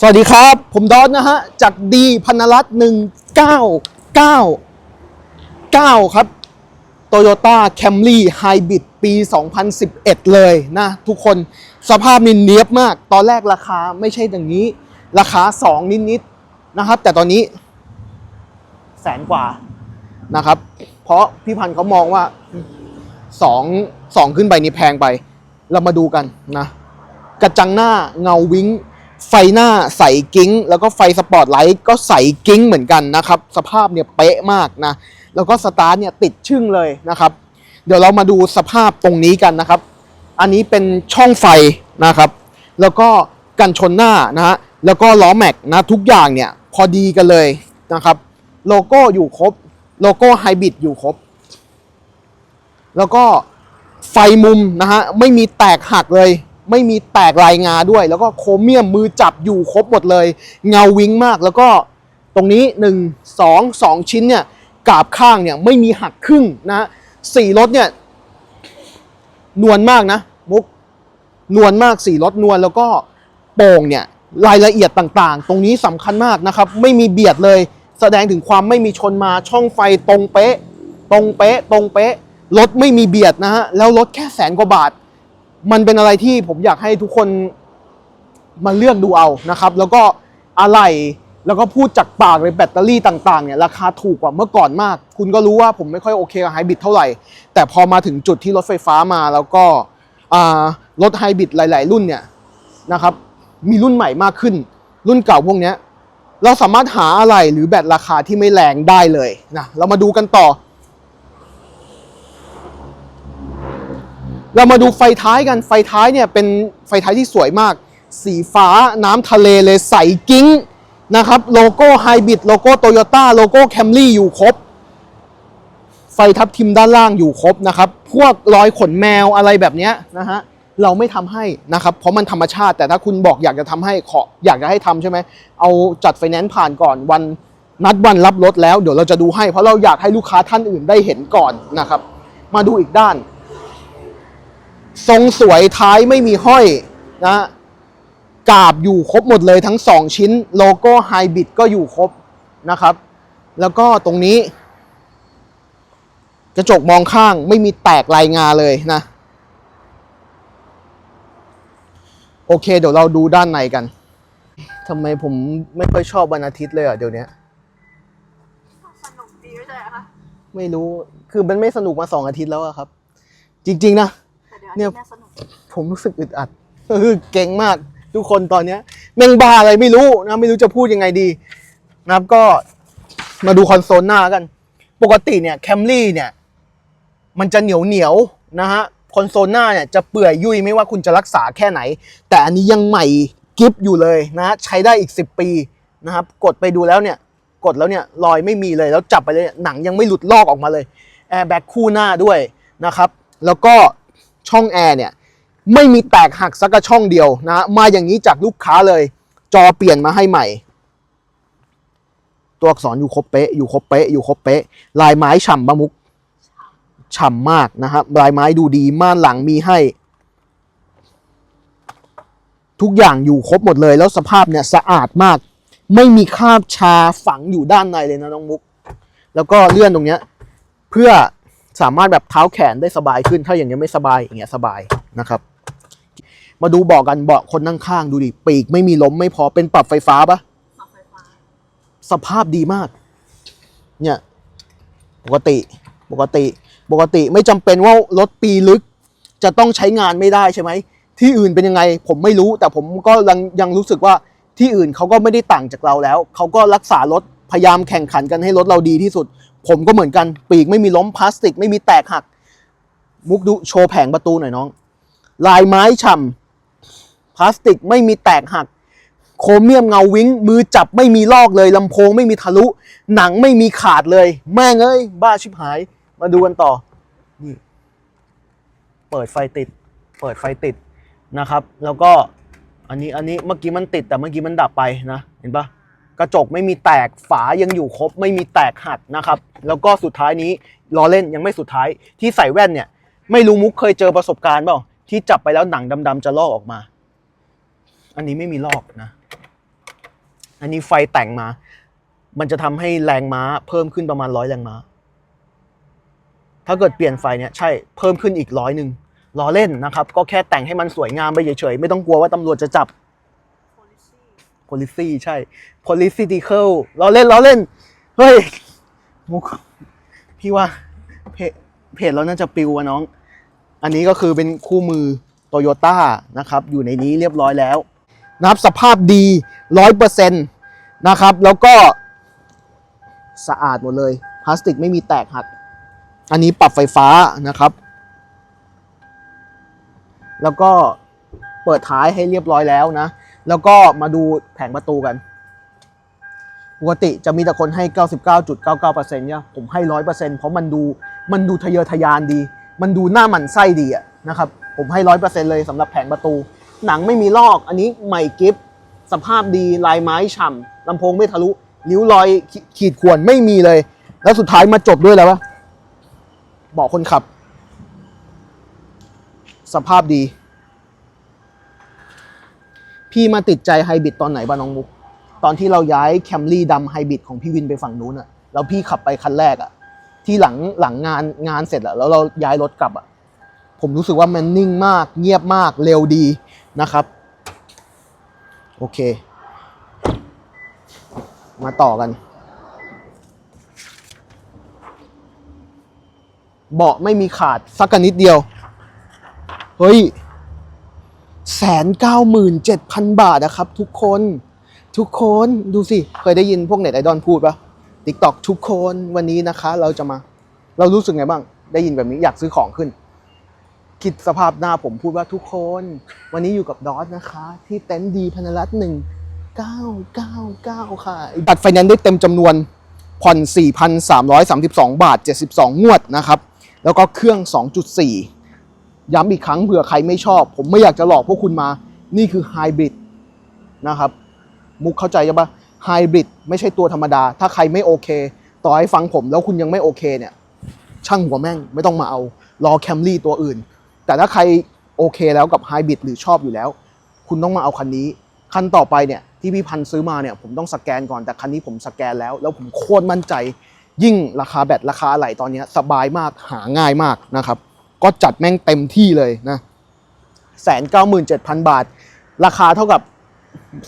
สวัสดีครับ ผมดอนนะฮะ จากดีพันรัตหนึ่งเก้าเก้าเก้าครับ Toyota Camry Hybrid ปี 2011 เลยนะ ทุกคนสภาพนี่เนียบมาก ตอนแรกราคาไม่ใช่อย่างนี้ ราคา 2 นิดๆนะครับ แต่ตอนนี้ แสนกว่านะครับ เพราะพี่พันธ์เขามองว่า 2 2 ขึ้นไปนี่แพงไป เรามาดูกันนะ กระจังหน้าเงาวิ้ง ไฟหน้าใสกิ้ง แล้วก็ไฟสปอตไลท์ก็ใสกิ้งเหมือนกันนะครับ สภาพเนี่ยเป๊ะมากนะ แล้วก็สตาร์ทเนี่ยติดชึ่งเลยนะครับ เดี๋ยวเรามาดูสภาพตรงนี้กันนะครับ อันนี้เป็นช่องไฟนะครับ แล้วก็กันชนหน้านะฮะ แล้วก็ล้อแม็กนะทุกอย่างเนี่ยพอดีกันเลยนะครับ โลโก้อยู่ครบ โลโก้ไฮบริดอยู่ครบ แล้วก็ไฟมุมนะฮะไม่มีแตกหักเลย ไม่มีแตกลายงาด้วย แล้วก็โครเมียมมือจับอยู่ครบหมดเลย เงาวิ้งมาก แล้วก็ตรงนี้ 1 2 2 ชิ้นเนี่ยกาบข้างเนี่ยไม่มีหักครึ่งนะสี่รถเนี่ยนวลมากนะมุกนวลมากสี่รถนวลแล้วก็โป่งเนี่ยรายละเอียดต่างๆ ตรงนี้สำคัญมากนะครับ ไม่มีเบียดเลย แสดงถึงความไม่มีชนมาช่องไฟตรงเป๊ะ ตรงเป๊ะ ตรงเป๊ะรถไม่มีเบียดนะฮะแล้วรถแค่แสนกว่าบาท มันเป็นอะไรที่ผมอยากให้ทุกคนมาเลือกดูเอานะครับ แล้วก็อะไรแล้วก็พูดจากปากเลยแบตเตอรี่ต่างๆเนี่ยราคาถูกกว่าเมื่อก่อนมาก คุณก็รู้ว่าผมไม่ค่อยโอเคกับไฮบริดเท่าไหร่ แต่พอมาถึงจุดที่รถไฟฟ้ามาแล้วก็รถไฮบริดหลาย ๆ รุ่นเนี่ยนะครับมีรุ่นใหม่มากขึ้น รุ่นเก่าพวกเนี้ยเราสามารถหาอะไรหรือแบตราคาที่ไม่แรงได้เลยนะเรามาดูกันต่อ เรามาดูไฟท้ายกันไฟท้ายเนี่ยเป็นไฟท้ายที่สวยมาก สีฟ้าน้ำทะเลเลยใสกิ้งนะครับโลโก้ไฮบริดโลโก้โตโยต้าโลโก้แคมรี่อยู่ครบ ไฟทับทิมด้านล่างอยู่ครบนะครับพวกรอยขนแมวอะไรแบบนี้นะฮะเราไม่ทำให้นะครับ เพราะมันธรรมชาติ แต่ถ้าคุณบอกอยากจะทำให้ขออยากจะให้ทำใช่ไหมเอาจัดไฟแนนซ์ผ่านก่อนวันนัดวันรับรถแล้วเดี๋ยวเราจะดูให้ เพราะเราอยากให้ลูกค้าท่านอื่นได้เห็นก่อนนะครับ มาดูอีกด้าน ทรงสวยท้ายไม่มีห้อยนะกาบอยู่ครบหมดเลยทั้ง 2 ชิ้นโลโก้ไฮบริดก็อยู่ครบนะครับ แล้วก็ตรงนี้ กระจกมองข้างไม่มีแตกลายงาเลยนะ โอเค เดี๋ยวเราดูด้านในกันทำไมผมไม่ค่อยชอบวันอาทิตย์เลยอะเดี๋ยวนี้สนุกดีไม่ใช่เหรอคะไม่รู้คือมันไม่สนุกมาสองอาทิตย์แล้วอะครับ จริง ๆ นะแต่เดี๋ยวเนี่เนี่ยยสนุกผมรู้สึกอึดอัดเก่งมากทุกคนตอนเนี้ยแม่งบ้าอะไรไม่รู้นะไม่รู้จะพูดยังไงดีนะครับก็มาดูคอนโซลหน้ากัน ปกติเนี่ยแคมรี่เนี่ยมันจะเหนียวเหนียวๆนะฮะคอนโซลหน้าเนี่ยจะเปื่อยยุ่ยไม่ว่าคุณจะรักษาแค่ไหน แต่อันนี้ยังใหม่กิฟอยู่เลยนะใช้ได้อีก 10 ปีนะครับกดไปดูแล้วเนี่ยกดแล้วเนี่ยรอยไม่มีเลยแล้วจับไปเลยเนี่ยหนังยังไม่หลุดลอกออกมาเลยแอร์แบ็กคู่หน้าด้วยนะครับแล้วก็ ช่องแอร์เนี่ยไม่มีแตกหักสักกระช่องเดียวนะมาอย่างนี้จากลูกค้าเลย จอเปลี่ยนมาให้ใหม่ ตัวอักษรอยู่ครบเป๊ะอยู่ครบเป๊ะอยู่ครบเป๊ะ ลายไม้ฉ่ำบะมุกฉ่ำมากนะครับลายไม้ดูดีม่านหลังมีให้ ทุกอย่างอยู่ครบหมดเลย แล้วสภาพเนี่ยสะอาดมาก ไม่มีคราบชาฝังอยู่ด้านในเลยนะน้องมุก แล้วก็เลื่อนตรงเนี้ยเพื่อ สามารถแบบเท้าแขนได้สบายขึ้น ถ้าอย่างเงี้ยไม่สบายอย่างเงี้ยสบายนะครับ มาดูเบาะกันเบาะคนนั่งข้างดูดิปีกไม่มีล้มไม่พอเป็นปรับไฟฟ้าปะปรับไฟฟ้าสภาพดีมาก เนี่ย ปกติปกติ ปกติไม่จำเป็นว่ารถปีลึก จะต้องใช้งานไม่ได้ใช่ไหมที่อื่นเป็นยังไง ผมไม่รู้แต่ผมก็ยังยังรู้สึกว่าที่อื่นเขาก็ไม่ได้ต่างจากเราแล้วเขาก็รักษารถพยายามแข่งขันกันให้รถเราดีที่สุด ผมก็เหมือนกันปีกไม่มีล้มพลาสติก ไม่มีแตกหัก มุกดูโชว์แผงประตูหน่อยน้อง ลายไม้ฉ่ำพลาสติกไม่มีแตกหัก โครเมียมเงาวิ้งมือจับไม่มีลอกเลยลำโพงไม่มีทะลุ หนังไม่มีขาดเลย แม่งเอ้ย บ้าชิบหาย มาดูกันต่อนี่เปิดไฟติด เปิดไฟติดนะครับ แล้วก็อันนี้อันนี้เมื่อกี้มันติดแต่เมื่อกี้มันดับไปนะ เห็นปะ กระจกไม่มีแตกฝายังอยู่ครบ ไม่มีแตกหักนะครับ แล้วก็สุดท้ายนี้ล้อเล่นยังไม่สุดท้ายที่ใส่แว่นเนี่ย ไม่รู้มุกเคยเจอประสบการณ์เปล่าที่จับไปแล้วหนังดำๆจะลอกออกมา อันนี้ไม่มีลอกนะ อันนี้ไฟแต่งมา มันจะทำให้แรงม้าเพิ่มขึ้นประมาณร้อยแรงม้า ถ้าเกิดเปลี่ยนไฟเนี่ยใช่เพิ่มขึ้นอีกร้อยหนึ่งล้อเล่นนะครับ ก็แค่แต่งให้มันสวยงามไปเฉยๆไม่ต้องกลัวว่าตำรวจจะจับ policy ใช่ political ล้อเล่นล้อเล่น เฮ้ยมุกพี่ว่าเพเพจเราน่าจะปิวอะน้อง อันนี้ก็คือเป็นคู่มือโตโยต้านะครับ อยู่ในนี้เรียบร้อยแล้ว นะครับสภาพดีร้อยเปอร์เซ็นต์นะครับ แล้วก็สะอาดหมดเลย พลาสติกไม่มีแตกหัก อันนี้ปรับไฟฟ้านะครับ แล้วก็เปิดท้ายให้เรียบร้อยแล้วนะ แล้วก็มาดูแผงประตูกัน ปกติจะมีแต่คนให้ 99.99%เนี่ยผมให้ 100%เพราะมันดูมันดูทะเยอทะยานดี มันดูหน้าหมันไส้ดีอะนะครับผมให้ 100%เลยสำหรับแผงประตู หนังไม่มีลอก อันนี้ใหม่กิฟสภาพดีลายไม้ฉ่ำลำโพงไม่ทะลุริ้วรอยขีขีดข่วนไม่มีเลย แล้วสุดท้ายมาจบด้วยแล้ววะบอกคนขับ สภาพดี พี่มาติดใจไฮบริดตอนไหนบ้างน้องมุก ตอนที่เราย้ายแคมรี่ดำไฮบริดของพี่วินไปฝั่งนู้นอะแล้วพี่ขับไปคันแรกอะที่หลังหลังงานงานเสร็จอะแล้วเราย้ายรถกลับอะผมรู้สึกว่ามันนิ่งมาก เงียบมากเร็วดีนะครับ โอเค มาต่อกัน เบาะไม่มีขาดสักนนิดเดียว เฮ้ย แสนเก้าหมื่นเจ็ดพันบาทนะครับ ทุกคน ทุกคนดูสิ เคยได้ยินพวกเน็ตไอดอลพูดปะติ๊กตอกทุกคนวันนี้นะคะ เราจะมา เรารู้สึกไงบ้าง ได้ยินแบบนี้อยากซื้อของขึ้น คิดสภาพหน้าผมพูดว่าทุกคน วันนี้อยู่กับดอสนะคะ ที่เต็นท์ดีพนรัตน์หนึ่งเก้าเก้าเก้าค่ะบัตรไฟแนนซ์ได้เต็มจำนวนผ่อน4,332 บาท 72 งวดนะครับ แล้วก็เครื่อง 2.4 ย้ำอีกครั้งเผื่อใครไม่ชอบ ผมไม่อยากจะหลอกพวกคุณมา นี่คือไฮบริดนะครับ มุกเข้าใจใช่ปะไฮบริดไม่ใช่ตัวธรรมดา ถ้าใครไม่โอเค ต่อให้ฟังผมแล้วคุณยังไม่โอเคเนี่ย ช่างหัวแม่งไม่ต้องมาเอา รอแคมรี่ตัวอื่น แต่ถ้าใครโอเคแล้วกับไฮบริดหรือชอบอยู่แล้ว คุณต้องมาเอาคันนี้ คันต่อไปเนี่ยที่พี่พันซื้อมาเนี่ยผมต้องสแกนก่อนแต่คันนี้ผมสแกนแล้ว แล้วผมโคตรมั่นใจ ยิ่งราคาแบตราคาอะไหล่ตอนนี้สบายมากหาง่ายมากนะครับ ก็จัดแม่งเต็มที่เลยนะแสนเก้าหมื่นเจ็ดพันบาท ราคาเท่ากับ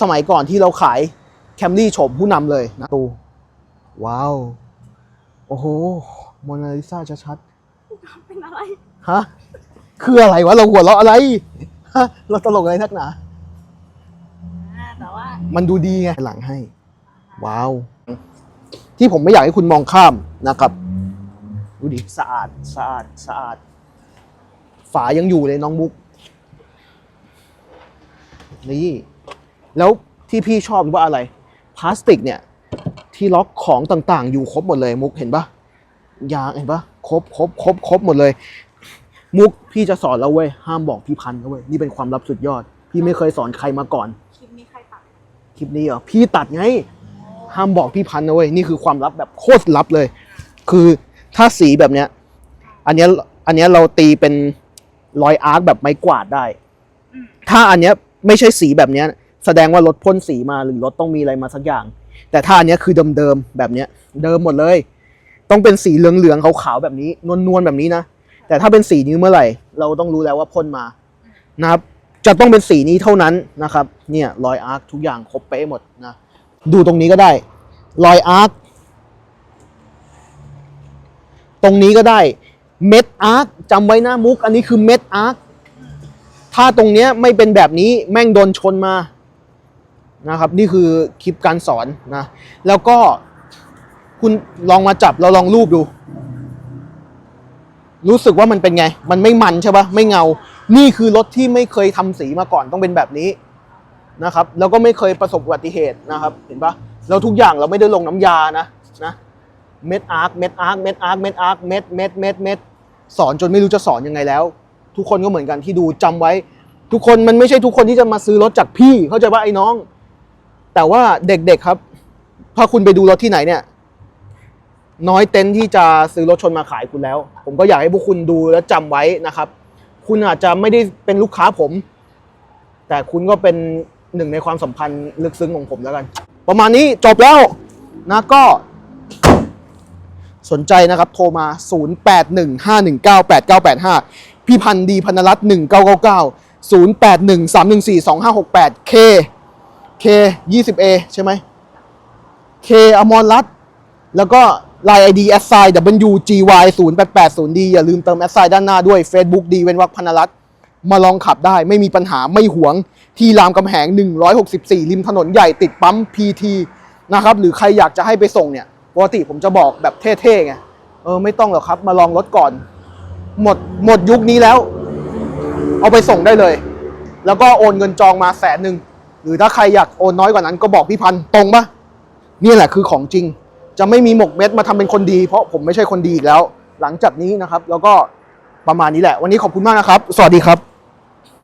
สมัยก่อนที่เราขายแคมรี่โฉมผู้นำเลยนะตูว้าว โอ้โหโมนาลิซาชัดเป็นอะไรๆฮะ คืออะไรวะ เราหัวเราะอะไร ฮะ เราตลกอะไรนักหนาอ่าแต่ว่า มันดูดีไง หลังให้ ว้าว ที่ผมไม่อยากให้คุณมองข้ามนะครับ ดูดิ สะอาด สะอาด สะอาด ฝายังอยู่เลยน้องมุกนี่ แล้วที่พี่ชอบว่าอะไร พลาสติกเนี่ย ที่ล็อกของต่างๆ อยู่ครบหมดเลยมุกเห็นปะยางเห็นปะครบครบครบครบหมดเลย มุกพี่จะสอนเราเว้ยห้ามบอกพี่พันธ์นะเว้ยนี่เป็นความลับสุดยอด พี่ไม่เคยสอนใครมาก่อน คลิปนี้ใครตัดคลิปนี้เหรอพี่ตัดไง ห้ามบอกพี่พันธ์นะเว้ยนี่คือความลับแบบโคตรลับเลย คือถ้าสีแบบเนี้ย อันเนี้ยอันเนี้ยเราตีเป็น รอยอาร์คแบบไม้กวาดได้ ถ้าอันเนี้ยไม่ใช่สีแบบเนี้ย แสดงว่ารถพ่นสีมาหรือรถต้องมีอะไรมาสักอย่าง แต่ถ้าอันเนี้ยคือเดิมๆแบบเนี้ย เดิมหมดเลย ต้องเป็นสีเหลืองๆขาวๆแบบนี้นวลๆแบบนี้นะแต่ถ้าเป็นสีนี้เมื่อไหร่ เราต้องรู้แล้วว่าพ่นมานะครับ จะต้องเป็นสีนี้เท่านั้นนะครับ เนี่ยรอยอาร์คทุกอย่างครบเป๊ะหมดนะดูตรงนี้ก็ได้รอยอาร์คตรงนี้ก็ได้ เม็ดอาร์คจำไว้น้ามุก อันนี้คือเม็ดอาร์คถ้าตรงเนี้ยไม่เป็นแบบนี้แม่งโดนชนมานะครับ นี่คือคลิปการสอนนะ แล้วก็คุณลองมาจับเราลองรูปดู รู้สึกว่ามันเป็นไง มันไม่มันใช่ปะไม่เงา นี่คือรถที่ไม่เคยทำสีมาก่อนต้องเป็นแบบนี้นะครับ แล้วก็ไม่เคยประสบอุบัติเหตุนะครับ เห็นปะแล้วทุกอย่างเราไม่ได้ลงน้ำยานะ เม็ดอาร์คเม็ดอาร์คเม็ดอาร์คเม็ดอาร์คเม็ดเม็ดเม็ดเม็ดสอนจนไม่รู้จะสอนยังไงแล้ว ทุกคนก็เหมือนกันที่ดูจำไว้ ทุกคนมันไม่ใช่ทุกคนที่จะมาซื้อรถจากพี่ เข้าใจว่าไอ้น้อง แต่ว่าเด็กๆครับ ถ้าคุณไปดูรถที่ไหนเนี่ย น้อยเต็นที่จะซื้อรถชนมาขายคุณแล้ว ผมก็อยากให้พวกคุณดูและจำไว้นะครับ คุณอาจจะไม่ได้เป็นลูกค้าผม แต่คุณก็เป็นหนึ่งในความสัมพันธ์ลึกซึ้งของผมแล้วกัน ประมาณนี้จบแล้วนะก็ สนใจนะครับโทรมา 0815198985 พี่พันธ์ดีพันรัตน์1999 0813142568 K K 20A ใช่ไหม K อมรรัตน์แล้วก็ Line ID s i WGY 0880D อย่าลืมเติม s i ด้านหน้าด้วย Facebook ดีเว้นวักพันรัตน์มาลองขับได้ไม่มีปัญหาไม่หวงที่รามกำแหง 164 ริมถนนใหญ่ติดปั๊ม PT นะครับ หรือใครอยากจะให้ไปส่งเนี่ย ปกติผมจะบอกแบบเท่ๆไงเออไม่ต้องหรอกครับ มาลองรถก่อน หมดหมดยุคนี้แล้ว เอาไปส่งได้เลย แล้วก็โอนเงินจองมาแสนหนึ่งหรือถ้าใครอยากโอนน้อยกว่านั้นก็บอกพี่พันธ์ตรงปะนี่แหละคือของจริง จะไม่มีหมกเม็ดมาทำเป็นคนดี เพราะผมไม่ใช่คนดีอีกแล้ว หลังจากนี้นะครับ แล้วก็ประมาณนี้แหละ วันนี้ขอบคุณมากนะครับ สวัสดีครับ